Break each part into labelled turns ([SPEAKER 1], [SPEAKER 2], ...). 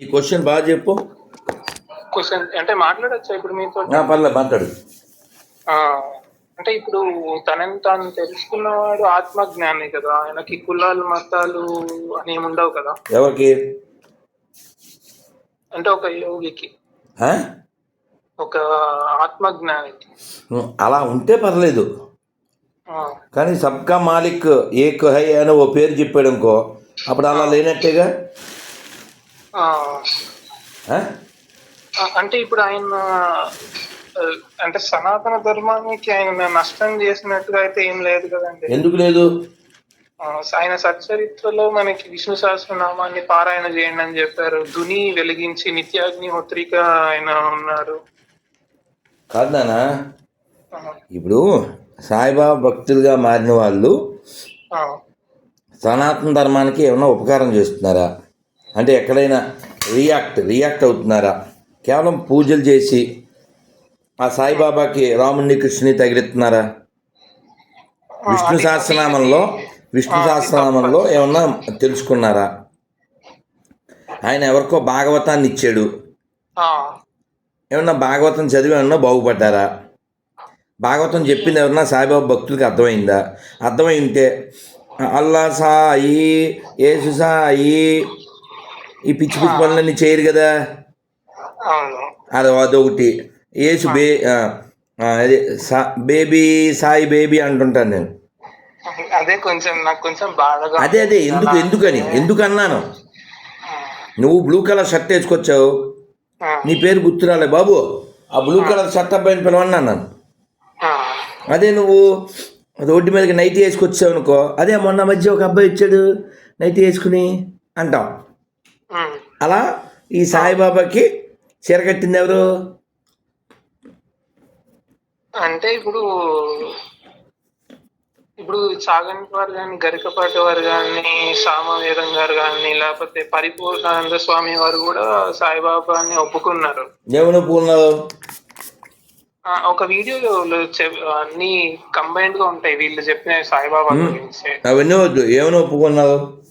[SPEAKER 1] నీ క్వశ్చన్ బాగా చెప్పు.
[SPEAKER 2] క్వశ్చన్ అంటే మాట్లాడచ్చా ఇప్పుడు మీతో?
[SPEAKER 1] నా పర్లేదు మాట్లాడు.
[SPEAKER 2] అంటే ఇప్పుడు తనని తాను తెలుసుకున్నవాడు ఆత్మజ్ఞాని కదా. ఆయనకి కులాలు మతాలు అని ఉండవు కదా.
[SPEAKER 1] ఎవరికి?
[SPEAKER 2] అంటే ఒక యోగికి? ఒక ఆత్మజ్ఞానికి.
[SPEAKER 1] ఉం, అలా ఉంటే పర్లేదు. కానీ సబ్కా మాలిక్ ఏక్ హై అని ఓ పేరు చెప్పాడు అనుకో అప్పుడు అలా లేనట్టేగా?
[SPEAKER 2] అంటే ఇప్పుడు ఆయన అంటే సనాతన ధర్మానికి ఆయన నష్టం చేసినట్టుగా అయితే ఏం లేదు కదండి.
[SPEAKER 1] ఎందుకు లేదు?
[SPEAKER 2] ఆయన సచ్చరిత్రలో మనకి విష్ణు సహస్రనామాన్ని పారాయణ చేయండి అని చెప్పారు. దుని వెలిగించి నిత్యాగ్నిహోత్రిక ఆయన ఉన్నారు.
[SPEAKER 1] కాదు నాన్న.
[SPEAKER 2] ఆ,
[SPEAKER 1] ఇప్పుడు సాయిబాబా భక్తులుగా మారిన వాళ్ళు సనాతన ధర్మానికి ఏమైనా ఉపకారం చేస్తున్నారా? అంటే ఎక్కడైనా రియాక్ట్ రియాక్ట్ అవుతున్నారా? కేవలం పూజలు చేసి ఆ సాయిబాబాకి రాముని కృష్ణుని తగిలిస్తున్నారా? విష్ణు సహస్రనామంలో విష్ణు సహస్రనామంలో ఏమన్నా తెలుసుకున్నారా? ఆయన ఎవరికో భాగవతాన్ని ఇచ్చాడు. ఏమన్నా భాగవతం చదివి ఏమన్నా బాగుపడ్డారా? భాగవతం చెప్పింది ఎవరన్నా సాయిబాబా భక్తులకి అర్థమైందా? అర్థమై ఉంటే అల్లా సాయి యేసు సాయి ఈ పిచ్చి పిచ్చి పనులన్నీ చేయరు కదా. అది అదొకటి. యేసు బే అదే బేబీ సాయి బేబీ అంటుంటాను నేను.
[SPEAKER 2] అదే కొంచెం నాకు కొంచెం బాధగా
[SPEAKER 1] అదే అదే ఎందుకు ఎందుకని ఎందుకు అన్నాను నువ్వు బ్లూ కలర్ షర్ట్ వేసుకొచ్చావు. నీ పేరు గుర్తురాలే బాబు. ఆ బ్లూ కలర్ షర్ట్ అబ్బాయిని పిలవని అన్నాను
[SPEAKER 2] ఆ,
[SPEAKER 1] అదే నువ్వు రోడ్డు మీదకి నైట్ వేసుకొచ్చావు అనుకో. అదే మొన్న మధ్య ఒక అబ్బాయి వచ్చాడు నైట్ వేసుకుని అంటాం. అలా ఈ సాయిబాబాకి చీర కట్టింది ఎవరు?
[SPEAKER 2] అంటే ఇప్పుడు ఇప్పుడు చాగంటి వారు కానీ గరికపాటి వారు కానీ సామవేదం గారు కానీ లేకపోతే పరిపూర్ణానంద స్వామి వారు కూడా సాయిబాబాని ఒప్పుకున్నారు.
[SPEAKER 1] ఏమని ఒప్పుకున్నావు
[SPEAKER 2] ఆ, ఒక వీడియోలో చెప్- అన్ని కంబైన్డ్గా ఉంటాయి వీళ్ళు చెప్పిన సాయిబాబా గురించి.
[SPEAKER 1] అవన్నీ వద్దు. ఏమని ఒప్పుకున్నావు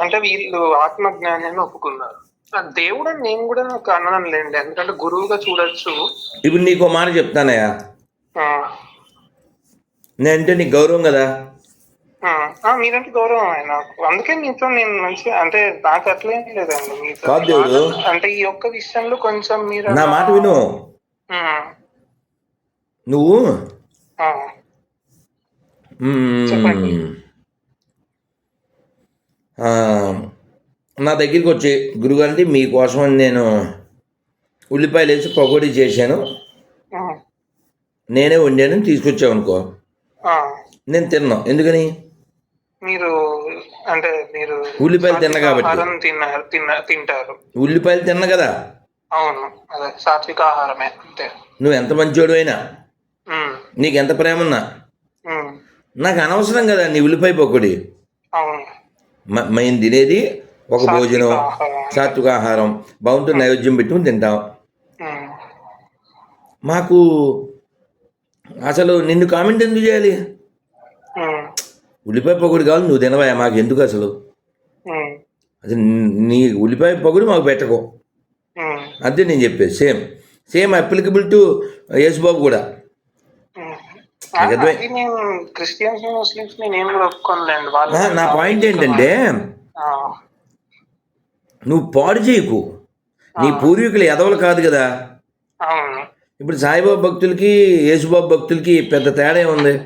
[SPEAKER 2] అంటే వీళ్ళు ఆత్మజ్ఞానాన్ని ఒప్పుకున్నారు. ఆ దేవుడు నేను కూడా నాకు అనడం లేండి. ఎందుకంటే గురువుగా చూడొచ్చు.
[SPEAKER 1] ఇప్పుడు నీకు మాట చెప్తానయ్యా.
[SPEAKER 2] ఆ,
[SPEAKER 1] నేనంటే నీకు గౌరవం కదా?
[SPEAKER 2] మీరంటే గౌరవం నాకు అందుకే మీతో నేను మంచిగా అంటే నాకు అట్లేం లేదండి మీతో. అంటే ఈ ఒక్క విషయంలో కొంచెం మీరు
[SPEAKER 1] నా మాట విను. నువ్వు?
[SPEAKER 2] చెప్పండి.
[SPEAKER 1] నా దగ్గరికి వచ్చి గురుగారంటే మీకోసమని నేను ఉల్లిపాయలు వేసి పకోడీ చేశాను. నేనే వండాను తీసుకొచ్చావు అనుకో
[SPEAKER 2] ఆ.
[SPEAKER 1] నేను తిన్నాను ఎందుకని?
[SPEAKER 2] మీరు అంటే మీరు
[SPEAKER 1] ఉల్లిపాయలు తిన్న కాబట్టి.
[SPEAKER 2] తిన్న తింటారు.
[SPEAKER 1] ఉల్లిపాయలు తిన్నా కదా?
[SPEAKER 2] అవును. అదే సాత్విక ఆహారమే అంతే.
[SPEAKER 1] నువ్వు ఎంత మంచోడు అయినా? నీకు ఎంత ప్రేమ ఉన్నా?
[SPEAKER 2] ఉమ్,
[SPEAKER 1] నాకు అనవసరం కదా నీ ఉల్లిపాయ పకోడీ.
[SPEAKER 2] అవును.
[SPEAKER 1] మేము తినేది ఒక భోజనం. సాత్విక ఆహారం. బాగుంటుంది నైవేద్యం పెట్టుకుని తింటాం. మాకు అసలు నిన్ను కామెంట్ ఎందుకు చేయాలి? ఉల్లిపాయ పొగుడు కావాలి నువ్వు తినవా మాకు ఎందుకు అసలు? అది నీ ఉల్లిపాయ పొగుడు మాకు పెట్టకు. అంతే నేను చెప్పేది same. Same applicable to Yesubabu కూడా
[SPEAKER 2] ఉమ్.
[SPEAKER 1] నీకు అర్థమై-
[SPEAKER 2] అది నేను క్రిస్టియన్స్ ముస్లిమ్స్ని నేను కూడా ఒప్పుకోనులేండి. వాళ్ళు
[SPEAKER 1] ఆ, నా పాయింట్ ఏంటంటే నువ్వు పాడు చేయకు. నీ పూర్వీకులు ఎదవలు కాదు కదా. ఇప్పుడు సాయిబాబా భక్తులకి యేసుబాబు భక్తులకి పెద్ద తేడా ఏముంది?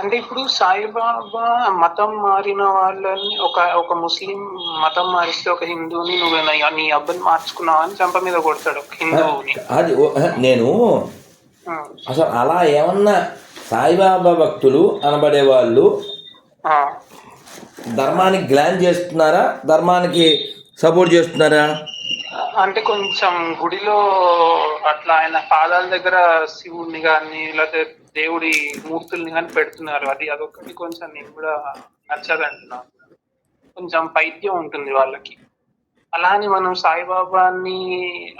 [SPEAKER 2] అంటే ఇప్పుడు సాయిబాబా మతం మారిన వాళ్ళని ఒక ఒక ముస్లిం మతం మారిస్తే ఒక హిందువుని నువ్వు నీ- అబ్బాయిని మార్చుకున్నావు అని చంప మీద కొడతాడు హిందువుని.
[SPEAKER 1] అది నేను అసలు అలా ఏమన్నా సాయిబాబా భక్తులు అనబడే వాళ్ళు ధర్మానికి గ్లాన్ చేస్తున్నారా? ధర్మానికి సపోర్ట్ చేస్తున్నారా?
[SPEAKER 2] అంటే కొంచెం గుడిలో అట్లా ఆయన పాదాల దగ్గర శివుడిని కానీ లేకపోతే దేవుడి మూర్తుల్ని కానీ పెడుతున్నారు. అది అదొకటి కొంచెం నేను కూడా నచ్చదండి నాకు కొంచెం పైత్యం ఉంటుంది వాళ్ళకి. అలా అని మనం సాయిబాబాని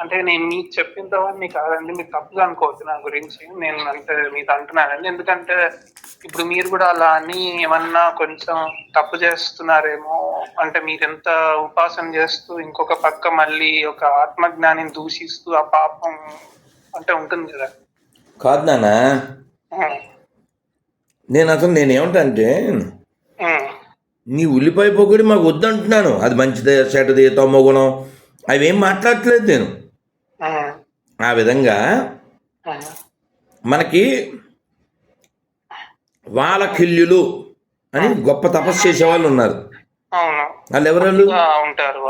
[SPEAKER 2] అంటే నేను మీకు చెప్పిన తర్వాత కాదండి మీరు తప్పుగా అనుకోవద్దు నా గురించి. నేను అంటే మీకు అంటున్నానండి. ఎందుకంటే ఇప్పుడు మీరు కూడా అలా అని ఏమన్నా కొంచెం తప్పు చేస్తున్నారేమో అంటే మీరు ఎంత ఉపాసన చేస్తూ ఇంకొక పక్క మళ్ళీ ఒక ఆత్మజ్ఞానిని దూషిస్తూ ఆ పాపం అంటే ఉంటుంది కదా.
[SPEAKER 1] కాదు నాన్న. నేను అసలు నేనేమంటా నీ ఉల్లిపాయ పొగడి మాకు వద్దంటున్నాను. అది మంచిదే చెడ్డది తొమ్మ గుణం అవేం మాట్లాడట్లేదు నేను. ఆ. విధంగా మనకి వాళ్ళకిల్లులు అని గొప్ప తపస్సు చేసే వాళ్ళు ఉన్నారు. వాళ్ళు ఎవరు
[SPEAKER 2] ఉంటారు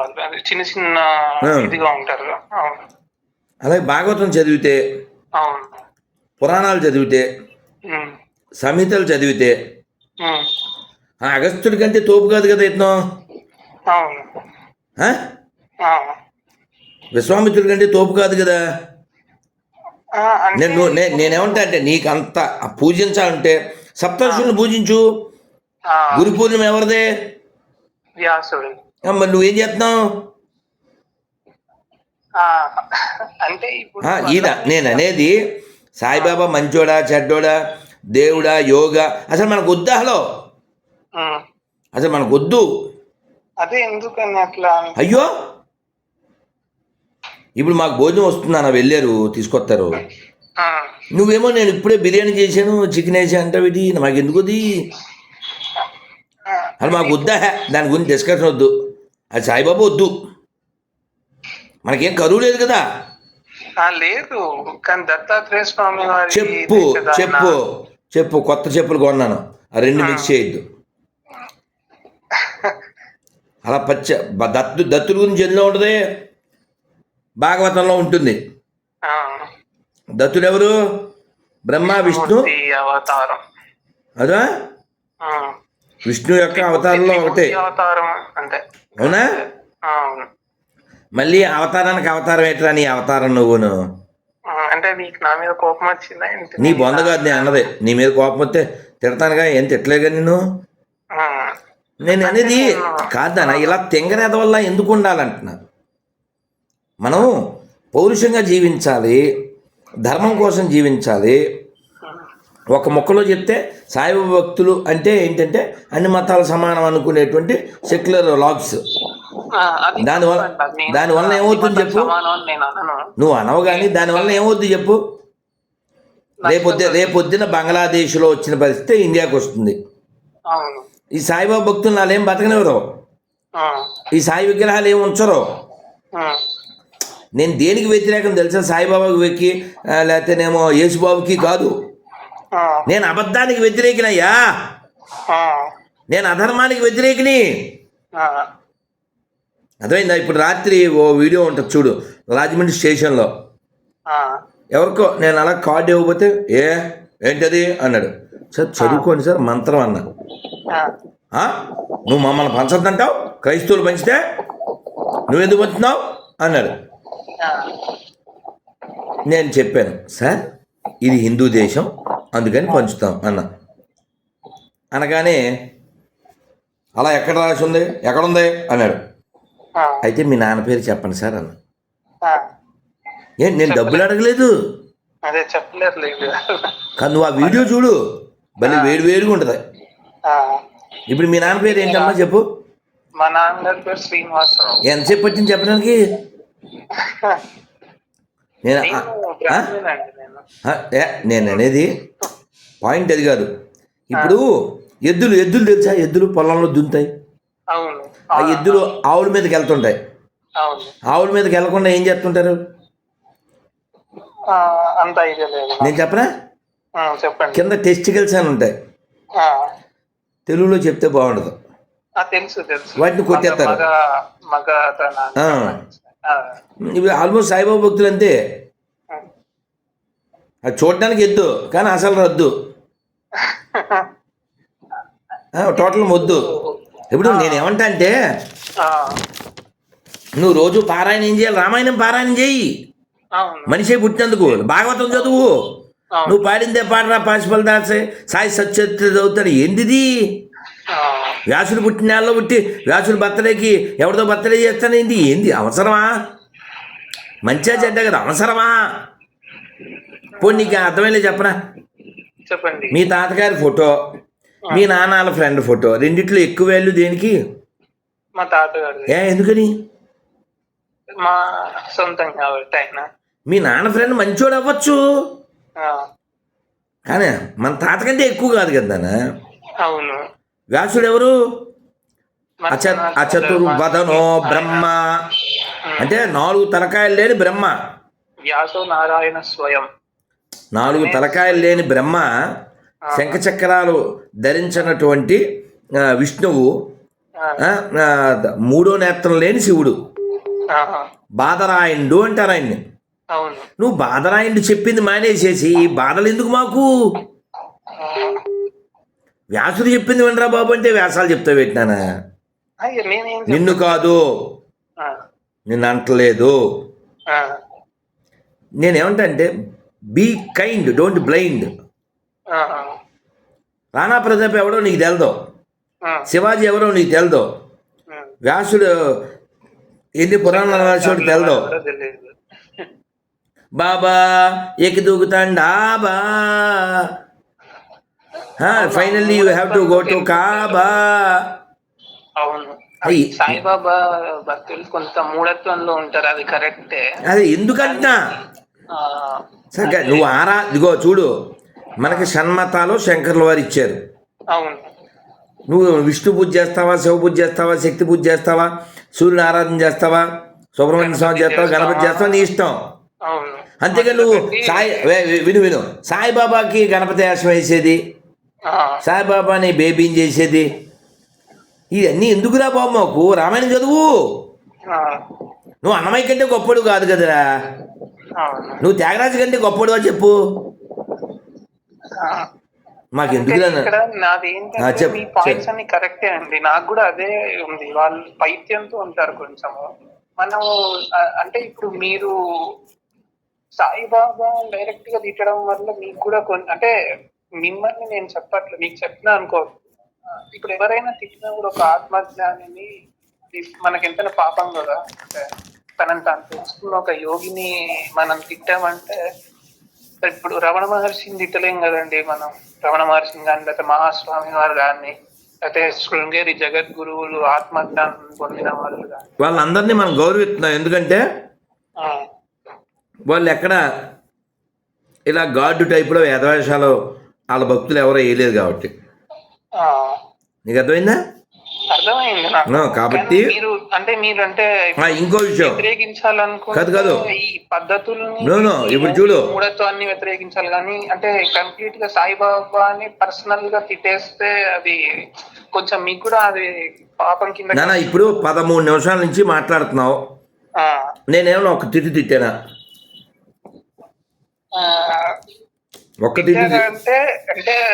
[SPEAKER 2] చిన్న చిన్న. ఇదిగా ఉంటారు.
[SPEAKER 1] అలాగే భాగవతం చదివితే పురాణాలు చదివితే సంహితలు చదివితే ఆ అగస్త్యుడి కంటే తోపు కాదు కదా ఇతను?
[SPEAKER 2] అవును.
[SPEAKER 1] విశ్వామిత్రుడి కంటే తోపు కాదు కదా? నేను నేనేమంటా అంటే నీకు అంత పూజించాలంటే సప్తర్షులను పూజించు. గురు పూర్ణిమ ఎవరిదే? మరి నువ్వేం చేస్తున్నావు?
[SPEAKER 2] అంటే
[SPEAKER 1] ఈయన నేను అనేది సాయిబాబా మంచోడా చెడ్డోడా దేవుడా యోగా అసలు మనకు వద్దా అసలు మనకు వద్దు
[SPEAKER 2] అదే ఎందుకని అట్లా?
[SPEAKER 1] అయ్యో! ఇప్పుడు మాకు భోజనం వస్తుందన్న వెళ్ళారు తీసుకొస్తారు. నువ్వేమో నేను ఇప్పుడే బిర్యానీ చేశాను చికెన్ వేసా అంటావు ఇది మాకు ఎందుకు అది అది మాకు వద్దా దాని గురించి డిస్కషన్ వద్దు. అది సాయిబాబా వద్దు. మనకేం కరువు లేదు కదా?
[SPEAKER 2] లేదు. కానీ దత్తాత్రేయ స్వామి
[SPEAKER 1] చెప్పు చెప్పు చెప్పు. కొత్త చెప్పులు కొన్నాను. ఆ రెండు మిక్స్ చేయొద్దు. అలా పచ్చ దత్తు దత్తుడి గురించి ఎందులో ఉంటుంది. భాగవతంలో ఉంటుంది. దత్తుడు ఎవరు బ్రహ్మ విష్ణు.
[SPEAKER 2] అవతారం.
[SPEAKER 1] అదా? విష్ణు యొక్క అవతారంలో ఒకటే.
[SPEAKER 2] మూర్తి అవతారం అంటే
[SPEAKER 1] అవునా? మళ్ళీ అవతారానికి అవతారం ఏంట్రా నీ అవతారం నువ్వును?
[SPEAKER 2] ఆ, అంటే నీకు నా మీద కోపం వచ్చిందా?
[SPEAKER 1] నీ బొంద కాదు నేను అన్నదే. నీ మీద కోపం వస్తే తిడతానుగా ఏం తిట్టలేగా నిన్ను?
[SPEAKER 2] ఆ,
[SPEAKER 1] నేను అనేది కాదన్న ఇలా తెంగరేద వల్ల ఎందుకు ఉండాలంటున్నా మనం పౌరుషంగా జీవించాలి ధర్మం కోసం జీవించాలి. ఒక మొక్కలో చెప్తే సాయిబాబా భక్తులు అంటే ఏంటంటే అన్ని మతాలు సమానం అనుకునేటువంటి సెక్యులర్ లాగ్స్. దానివల్ల దానివల్ల ఏమవుతుంది చెప్పు? నువ్వు అనవు కానీ దానివల్ల ఏమవుద్ది చెప్పు? రేపొద్దు రేపొద్దున బంగ్లాదేశ్లో వచ్చిన పరిస్థితి ఇండియాకి వస్తుంది. ఈ సాయిబాబా భక్తులు నాలేం బతకనివ్వరు. ఈ సాయి విగ్రహాలు ఏమి ఉంచరు. నేను దేనికి వ్యతిరేకం తెలుసా? సాయిబాబాకి వెక్కి లేకపోతేనేమో యేసుబాబుకి కాదు. నేను అబద్ధానికి వ్యతిరేకినయ్యా. నేను అధర్మానికి వ్యతిరేకిని. అర్థమైందా? ఇప్పుడు రాత్రి ఓ వీడియో ఉంటుంది చూడు రాజమండ్రి స్టేషన్లో. ఎవరికో నేను అలా కార్డు ఇవ్వకపోతే ఏ ఏంటది? అన్నాడు. సార్ చదువుకోండి సార్ మంత్రం అన్నా.
[SPEAKER 2] ఆ,
[SPEAKER 1] "ఆ? నువ్వు మమ్మల్ని పంచద్దంటావు? క్రైస్తవులు పంచితే నువ్వెందుకు పంచుతున్నావు? అన్నాడు. నేను చెప్పాను సార్ ఇది హిందూ దేశం అందుకని పంచుతాం అన్న. అనగానే అలా ఎక్కడ రాసి ఉంది? ఎక్కడుంది? అన్నాడు. అయితే మీ నాన్న పేరు చెప్పండి సార్ అన్న. నేను డబ్బులు అడగలేదు?
[SPEAKER 2] అదే
[SPEAKER 1] కానీ నువ్వు ఆ వీడియో చూడు. భలే వేడి వేడిగా ఉంటుంది. ఇప్పుడు మీ నాన్న పేరు ఏంటమ్మా చెప్పు.
[SPEAKER 2] మా నాన్నగారి పేరు శ్రీనివాసరావు.
[SPEAKER 1] ఎంతసేపు పట్టింది చెప్పడానికి? నేను
[SPEAKER 2] నేను
[SPEAKER 1] అనేది పాయింట్ అది కాదు. ఇప్పుడు ఎద్దులు ఎద్దులు తెలుసా? ఎద్దులు పొలంలో దున్నుతాయి. ఆ ఎద్దులు ఆవుల మీదకి వెళ్తుంటాయి. ఆవుల మీదకి వెళ్ళకుండా ఏం చేస్తుంటారు. నేను చెప్పనా?
[SPEAKER 2] చెప్పండి.
[SPEAKER 1] కింద టెస్టికల్స్ అని ఉంటాయి. తెలుగులో చెప్తే బాగుండదు.
[SPEAKER 2] తెలుసు తెలుసు.
[SPEAKER 1] వాటిని కొట్టేస్తారు. ఇవి ఆల్మోస్ట్ సాయిబాబా భక్తులు అంతే. అది చూడడానికి ఎద్దు కానీ అసలు రద్దు. టోటల్ మొద్దు. ఇప్పుడు నేనేమంటా అంటే నువ్వు రోజు పారాయణ ఏం చేయాలి రామాయణం పారాయణ చేయి. మనిషి పుట్టినందుకు భాగవతం చదువు. నువ్వు పాడిందే పాడరా పాసిపల్ దాసే. సాయి సత్యత్ర చదువుతాడు ఏంటిది
[SPEAKER 2] ఆ,
[SPEAKER 1] వ్యాసుడు పుట్టిన నెలలో పుట్టి వ్యాసుడు బర్త్డేకి ఎవరితో బర్త్డే చేస్తానేంటి ఏంది? అవసరమా? మంచిగా చెడ్డ కదా అవసరమా? పోనీ నీకు అర్థమైలే చెప్పరా
[SPEAKER 2] చెప్పండి.
[SPEAKER 1] మీ తాతగారి ఫోటో మీ నాన్నల ఫ్రెండ్ ఫోటో రెండిట్లో ఎక్కువ వాల్యూ దేనికి?
[SPEAKER 2] మా తాతగారు
[SPEAKER 1] ఏ ఎందుకని?
[SPEAKER 2] మా సొంతం కాబట్టి ఆయన
[SPEAKER 1] మీ నాన్న ఫ్రెండ్ మంచోడు అవ్వచ్చు. కానీ మన తాత కంటే ఎక్కువ కాదు కదా.
[SPEAKER 2] అవును.
[SPEAKER 1] వ్యాసుడు. ఎవరు అచతుర్వదనో బ్రహ్మ అంటే నాలుగు తలకాయలు లేని బ్రహ్మ.
[SPEAKER 2] వ్యాసో నారాయణ స్వయం.
[SPEAKER 1] నాలుగు తలకాయలు లేని బ్రహ్మ శంఖచక్రాలు ధరించినటువంటి విష్ణువు మూడో నేత్రం లేని శివుడు.
[SPEAKER 2] ఆ,
[SPEAKER 1] బాధరాయుడు అంటారు ఆయన్ని. నువ్వు బాధరాయుడు చెప్పింది మానేసేసి ఈ బాధలు ఎందుకు మాకు? వ్యాసుడు చెప్పింది వినరా బాబు అంటే వ్యాసాలు చెప్తా పెట్టినానా? నిన్ను కాదు. నిన్ను అంటలేదు. నేనేమంటా అంటే be kind don't blind Rana Pratap ఎవడో నీకు తెలదు? శివాజీ ఎవరో నీకు తెలదు. వ్యాసుడు ఎన్ని పురాణాలు రాసేవాడు తెలదు. బాబా ఎక్కి దూకుతాండా బా finally you have to go to Kaaba
[SPEAKER 2] అవును. సాయిబాబా భక్తులు కొంత మూఢత్వంలో ఉంటారు అది కరెక్టే.
[SPEAKER 1] అది ఎందుకంటా సరిగ్గా నువ్వు ఆరా ఇదిగో చూడు మనకి షణ్మతాలు శంకర్ల వారు ఇచ్చారు.
[SPEAKER 2] అవును.
[SPEAKER 1] నువ్వు విష్ణు పూజ చేస్తావా శివ పూజ చేస్తావా శక్తి పూజ చేస్తావా సూర్యుని ఆరాధన చేస్తావా సుబ్రహ్మణ్య స్వామి చేస్తావా గణపతి చేస్తావా నీ ఇష్టం. అంతేగా నువ్వు సాయి విను విను. సాయిబాబాకి గణపతి వేషం వేసేది? సాయిబాబాని బేబీని చేసేది? ఇవన్నీ ఎందుకురా బాబు మాకు? రామాయణం చదువు. నువ్వు అన్నమయ్య కంటే గొప్పడు కాదు కదరా. నువ్వు త్యాగరాజు కంటే గొప్పడువా చెప్పు?
[SPEAKER 2] ఆ.
[SPEAKER 1] మాకు చెప్పు,
[SPEAKER 2] మీ పాయింట్స్ అన్ని కరెక్టే అండి. నాకు కూడా అదే ఉంది. వాళ్ళు పైత్యంతో ఉంటారు కొంచెము. మనం అంటే ఇప్పుడు మీరు సాయిబాబా డైరెక్ట్గా తిట్టడం వల్ల మీకు కూడా కొన్ని అంటే మిమ్మల్ని నేను చెప్పట్లేదు మీకు చెప్పినా అనుకో. ఇప్పుడు ఎవరైనా తిట్టినా కూడా ఒక ఆత్మజ్ఞానిని ఇది మనకి ఎంతైనా పాపం కదా. అంటే తనని తాను తెలుసుకున్న ఒక యోగిని మనం తిట్టామంటే ఇప్పుడు రమణ మహర్షిని తిట్టలేం కదండి మనం. రమణ మహర్షిని కానీ లేకపోతే మహాస్వామి వారు కానీ లేకపోతే శృంగేరి జగద్గురువులు ఆత్మజ్ఞానం పొందిన వాళ్ళు కానీ
[SPEAKER 1] వాళ్ళందరినీ మనం గౌరవిస్తున్నాం. ఎందుకంటే వాళ్ళు ఎక్కడ ఇలా గార్డు టైపులో వేదవేషాలు వాళ్ళ భక్తులు ఎవరో వేయలేదు కాబట్టి. నీకు అర్థమైందా? కాబట్టి-
[SPEAKER 2] మీరు అంటే మీరు అంటే
[SPEAKER 1] ఇంకో విషయం.
[SPEAKER 2] వ్యతిరేకించాలనుకుంటే
[SPEAKER 1] కాదు, కాదు.
[SPEAKER 2] ఈ పద్ధతుల్ని
[SPEAKER 1] ఇప్పుడు చూడు.
[SPEAKER 2] మూఢత్వాన్ని వ్యతిరేకించాలి. కానీ అంటే కంప్లీట్గా సాయిబాబాని పర్సనల్గా తిట్టేస్తే అది కొంచెం మీకు కూడా అది పాపం కింద
[SPEAKER 1] ఇప్పుడు పదమూడు నిమిషాల నుంచి మాట్లాడుతున్నావు. నేనేమన్నా ఒక తిట్టు తిట్టానా?
[SPEAKER 2] అంటే అంటే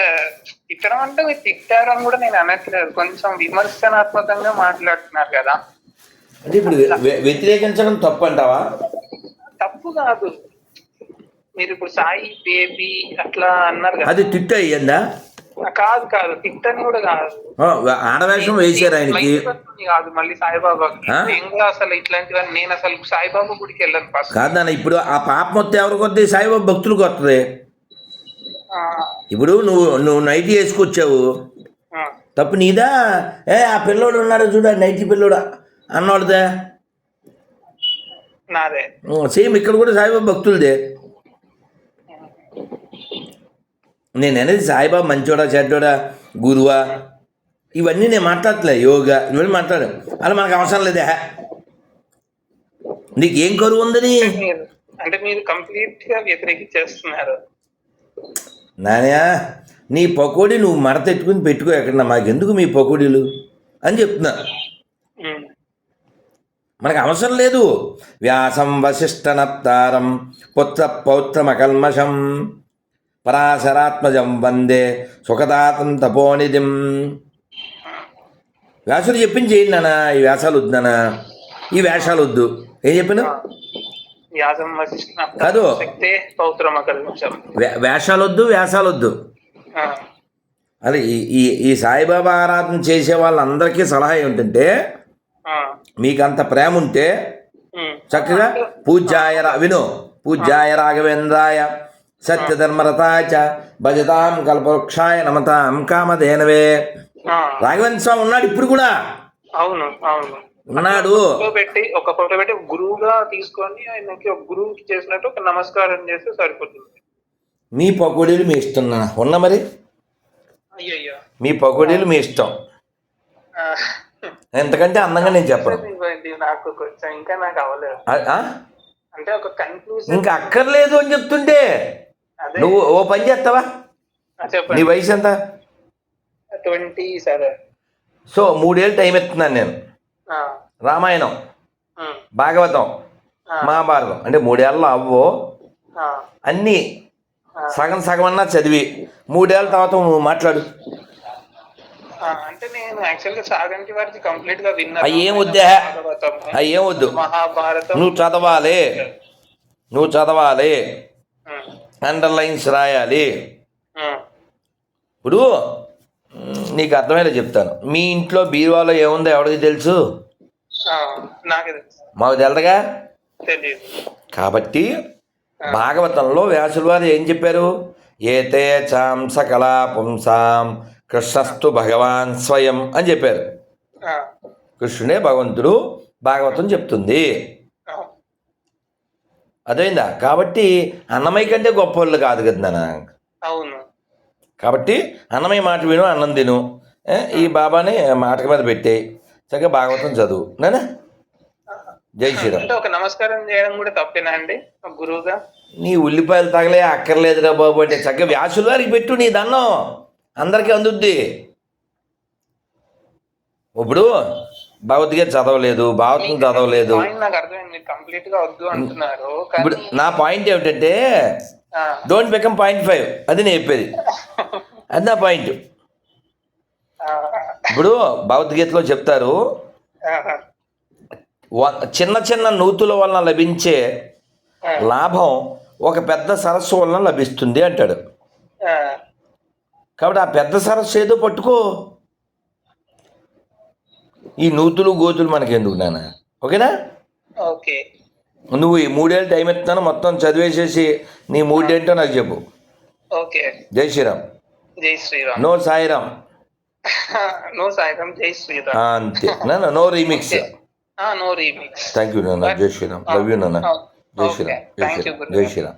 [SPEAKER 2] తిట్టడం అంటే మీరు తిట్టారు అని కూడా నేను అనట్లేదు. కొంచెం విమర్శనాత్మకంగా మాట్లాడుతున్నారు కదా.
[SPEAKER 1] అంటే ఇప్పుడు వ్య- వ్యతిరేకించడం తప్పు అంటావా
[SPEAKER 2] తప్పు కాదు. మీరు ఇప్పుడు సాయి బేబీ అట్లా అన్నారు కదా.
[SPEAKER 1] అది తిట్టు అయ్యిందా?
[SPEAKER 2] కాదు కాదు. తిట్టని కూడా కాదు.
[SPEAKER 1] ఆడవేషం వేసారు ఆయనకి.
[SPEAKER 2] కాదు మళ్ళీ సాయిబాబా. అసలు ఇట్లాంటివన్నీ నేను అసలు సాయిబాబా గుడికి వెళ్ళను ఫస్ట్
[SPEAKER 1] కాదు నాన్న ఇప్పుడు ఆ పాప మొత్తం ఎవరికి వస్తుంది సాయిబాబా భక్తులకు వస్తుంది ఇప్పుడు నువ్వు నువ్వు నైటీ వేసుకొచ్చావు. తప్పు నీదా? ఏ ఆ పిల్లోడు ఉన్నాడు చూడ నైటీ పిల్లోడా. అన్నోడదా. సేమ్ ఇక్కడ కూడా సాయిబాబా భక్తులదే. నేను అనేది సాయిబాబా మంచోడా చెడ్డోడా గురువా? ఇవన్నీ నేను మాట్లాడలే యోగా ఇవన్నీ మాట్లాడు. అలా మనకు అవసరం లేదే. నీకు ఏం కరువు ఉందని
[SPEAKER 2] అంటే మీరు కంప్లీట్గా వ్యతిరేకించేస్తున్నారు.
[SPEAKER 1] నానయా నీ పకోడీ నువ్వు మడతెట్టుకుని పెట్టుకో ఎక్కడ మాకెందుకు మీ పకోడీలు? అని చెప్తున్నా. మనకు అవసరం లేదు. వ్యాసం వశిష్ఠనప్తారం పుత్ర పౌత్రమకల్మషం. పరాశరాత్మజం వందే సుఖదాతం తపోనిధిం. వ్యాసులు చెప్పింది చేయండి నాన్న? ఈ వ్యాసాలు వద్దు ఈ వేషాలు వద్దు. ఏం చెప్పాను కాదు. వేషాలు వద్దు వ్యాసాలు వద్దు. అదే ఈ ఈ సాయిబాబా ఆరాధన చేసే వాళ్ళందరికీ సలహా ఏమిటంటే మీకు అంత ప్రేమ ఉంటే చక్కగా పూజ్యాయ రా విను. పూజ్యాయ రాఘవేంద్రాయ. సత్యధర్మరతాయ చ భజతాం కల్పవృక్షాయ నమతాం కామధేనవే రాఘవేంద్ర స్వామి ఉన్నాడు ఇప్పుడు కూడా?
[SPEAKER 2] అవును అవును.
[SPEAKER 1] ఉన్నాడు?
[SPEAKER 2] పెట్టి ఒక ఫోటో పెట్టి గురువుగా తీసుకొని ఆయనకి ఒక గురువుకి చేసినట్టు ఒక నమస్కారం చేస్తే సరిపోతుంది.
[SPEAKER 1] మీ పకోడీలు మీ ఇష్టం. ఉన్న మరి?
[SPEAKER 2] అయ్యయ్యో.
[SPEAKER 1] మీ పకోడీలు మీ ఇష్టం. ఎంతకంటే అందంగా నేను చెప్పను.
[SPEAKER 2] నాకు కొంచెం ఇంకా నాకు అవ్వలేదు? అంటే ఒక కన్క్లూజన్
[SPEAKER 1] ఇంకా అక్కర్లేదు అని చెప్తుంటే. నువ్వు ఓ పని చేస్తావా? నీ వయసు ఎంత?
[SPEAKER 2] ట్వంటీ సరే.
[SPEAKER 1] సో మూడేళ్ళు టైం ఎత్తున్నాను నేను. రామాయణం భాగవతం. మహాభారతం. అంటే మూడేళ్ళలో అవ్వో. అన్నీ. సగం సగం అన్నా చదివి. మూడేళ్ళ తర్వాత నువ్వు మాట్లాడు.
[SPEAKER 2] అంటే నేను యాక్చువల్గా సాగంటి వారికి కంప్లీట్గా విన్నా
[SPEAKER 1] ఏం వద్దే? ఏం
[SPEAKER 2] మహాభారతం.
[SPEAKER 1] నువ్వు చదవాలి. నువ్వు చదవాలి. అండర్లైన్స్ రాయాలి. ఇప్పుడు నీకు అర్థమయ్యేలా చెప్తాను. మీ ఇంట్లో బీరువాలో ఏముందో ఎవరికి తెలుసు. మాకు తెలదగా?
[SPEAKER 2] తెలీదు.
[SPEAKER 1] కాబట్టి భాగవతంలో వ్యాసుల వారు ఏం చెప్పారు? ఏతే చాం సకలా పుంసాం కృష్ణస్తు భగవాన్ స్వయం అని చెప్పారు. కృష్ణుడే భగవంతుడు భాగవతం చెప్తుంది. అర్థమైందా? కాబట్టి అన్నమయ్య కంటే గొప్ప వాళ్ళు కాదు కదా నాన్న.
[SPEAKER 2] అవును.
[SPEAKER 1] కాబట్టి అన్నమయ్య మాట విను అన్నం తిను. ఈ బాబాని మాటక మీద పెట్టే చక్కగా భాగవతం చదువు. నేనా జై శ్రీరామ్.
[SPEAKER 2] అంటే ఒక నమస్కారం చేయడం కూడా తప్పేనా అండి? గురువుగా?
[SPEAKER 1] నీ ఉల్లిపాయలు తగలే అక్కర్లేదురా బాబు అంటే చక్కగా వ్యాసుల వారికి పెట్టు నీ దన్నం అందరికీ అందుద్ది. ఇప్పుడు భగవద్గీత చదవలేదు భాగవతం చదవలేదు.
[SPEAKER 2] పాయింట్ నాకు అర్థమైంది. మీరు కంప్లీట్గా వద్దు అంటున్నారు.
[SPEAKER 1] ఇప్పుడు నా పాయింట్ ఏమిటంటే డోంట్ బికమ్ పాయింట్ ఫైవ్ అది నేను చెప్పేది. అది నా పాయింట్ ఇప్పుడు భగవద్గీతలో చెప్తారు చిన్న చిన్న నూతుల వలన లభించే లాభం ఒక పెద్ద సరస్సు వలన లభిస్తుంది అంటాడు. కాబట్టి ఆ పెద్ద సరస్సు ఏదో పట్టుకో. ఈ నూతులు గోతులు మనకెందుకు నాన్న? ఓకేనా?
[SPEAKER 2] ఓకే.
[SPEAKER 1] నువ్వు ఈ మూడేళ్ళు టైం ఎత్తున్నాను మొత్తం చదివేసేసి నీ మూడేంటో నాకు చెప్పు.
[SPEAKER 2] ఓకే.
[SPEAKER 1] జై శ్రీరామ్.
[SPEAKER 2] జై శ్రీరామ్.
[SPEAKER 1] నో సాయిరామ్.
[SPEAKER 2] నో సాయిరామ్ జై శ్రీరామ్.
[SPEAKER 1] అంతే. నాన్న no remix.
[SPEAKER 2] No remix.
[SPEAKER 1] Thank you నాన్న. జై శ్రీరామ్. లవ్ యూ నాన్న. జై శ్రీరామ్. జై శ్రీరామ్ జై శ్రీరామ్.